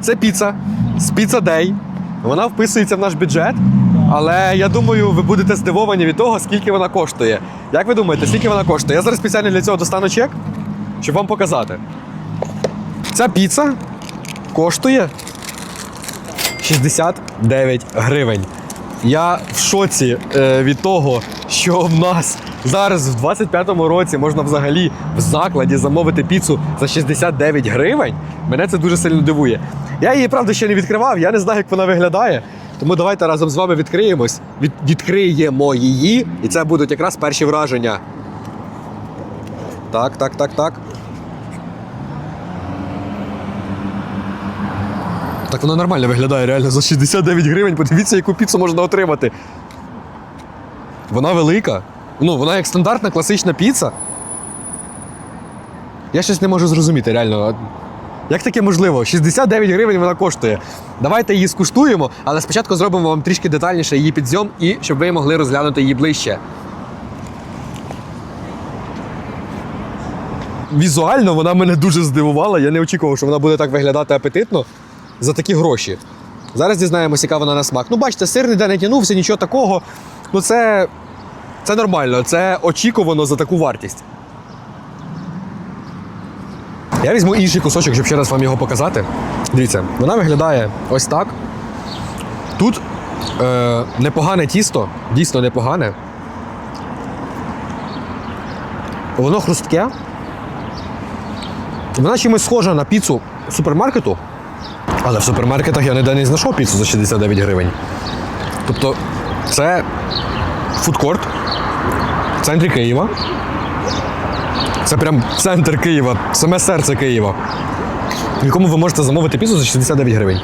це піца з Pizza Day. Вона вписується в наш бюджет. Але я думаю, ви будете здивовані від того, скільки вона коштує. Як ви думаєте, скільки вона коштує? Я зараз спеціально для цього достану чек, щоб вам показати. Ця піца коштує 69 гривень. Я в шоці е, від того, що в нас зараз в 25-му році можна взагалі в закладі замовити піцу за 69 гривень. Мене це дуже сильно дивує. Я її, правда, ще не відкривав, я не знаю, як вона виглядає. Тому давайте разом з вами відкриємось, від, відкриємо її, і це будуть якраз перші враження. Так, так, так, так. Так вона нормально виглядає, реально за 69 гривень. Подивіться, яку піцу можна отримати. Вона велика. Ну, вона як стандартна класична піца. Я щось не можу зрозуміти, реально. Як таке можливо? 69 гривень вона коштує. Давайте її скуштуємо, але спочатку зробимо вам трішки детальніше її підзйом і щоб ви могли розглянути її ближче. Візуально вона мене дуже здивувала. Я не очікував, що вона буде так виглядати апетитно за такі гроші. Зараз дізнаємося, яка вона на смак. Ну, бачите, сир ніде не тянувся, нічого такого. Ну, це, це нормально, це очікувано за таку вартість. Я візьму інший кусочок, щоб ще раз вам його показати. Дивіться, вона виглядає ось так. Тут е, непогане тісто, дійсно непогане. Воно хрустке. Вона чимось схожа на піцу супермаркету, але в супермаркетах я ніде не знайшов піцу за 69 гривень. Тобто, це фудкорт в центрі Києва. Це прям центр Києва, саме серце Києва, в якому ви можете замовити піцу за 69 гривень.